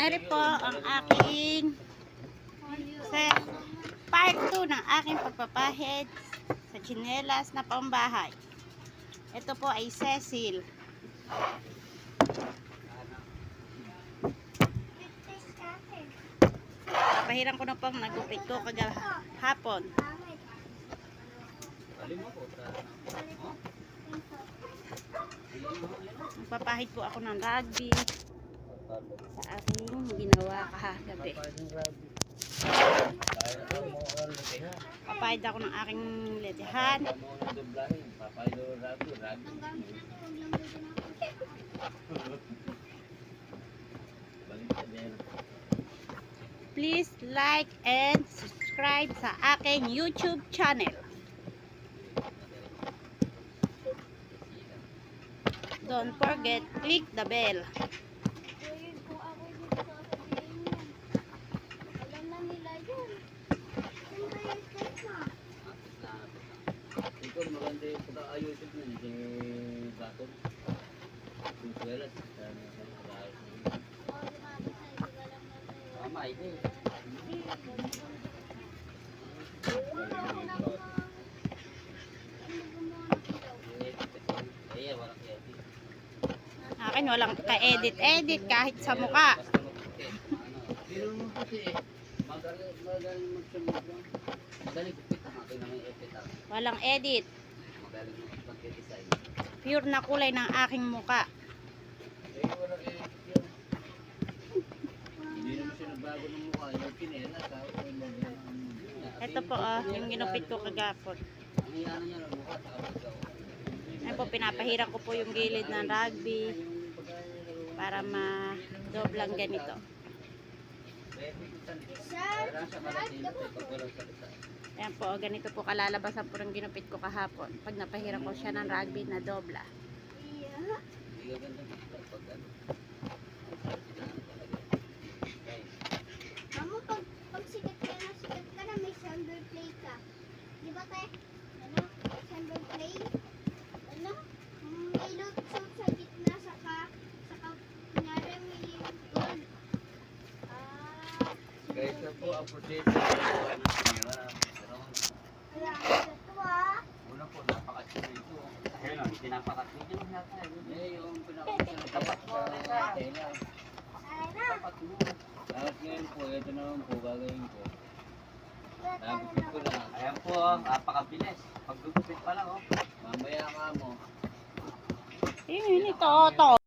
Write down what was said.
Ari po ang aking sa part 2 ng aking pagpapahid sa chinelas na pambahay. Ito po ay Cecil. Papahiran ko na po ang nagupit ko kagahapon. Magpapahid po ako ng rugby sa aking ginawa kahagabi. Papahid ako ng aking letihan. Please like and subscribe sa aking YouTube channel. Don't forget, click the bell. Ikaw maganda yung pag-aayusin mo yung baton. Yung swelas. Tama, ito eh. Eh, walang edit. Akin walang ka-edit-edit kahit sa muka. Pero mo kasi eh, magaling magaling magsunod lang. Magaling kupit ang akin ng edit ang Walang edit. Pure na kulay ng aking muka. Ito po ah, yung ginupit ko kagapon. Ayan po, pinapahiran ko po yung gilid ng rugby para ma-doblang ganito. Ayan po, ganito po kalalabasan po ng ginupit ko kahapon. Pag napahiran ko siya ng rugby na dobla. Mamo, pag, pag sikat ka na, sikat ka na, may silver play ka. Di ba, te? Ano? Silver play? Ano? May suit sa gitna, saka, saka, kunyari may gold. Ah, Guys, na po ang proseso. wala ka ito, ah. Una po, napakasino ito. Ayun lang, pinapakasino yung natin. Eh, yung pinapakasino, tapat sa tela. Ay, na. Tapat mo. Tapos ngayon po, ito naman po, gagawin ko. Nagupit na. ko na. Ayan po, napakabilis. Pagdugupit pa lang, oh. Mamaya ka mo. Yun, ito, ito.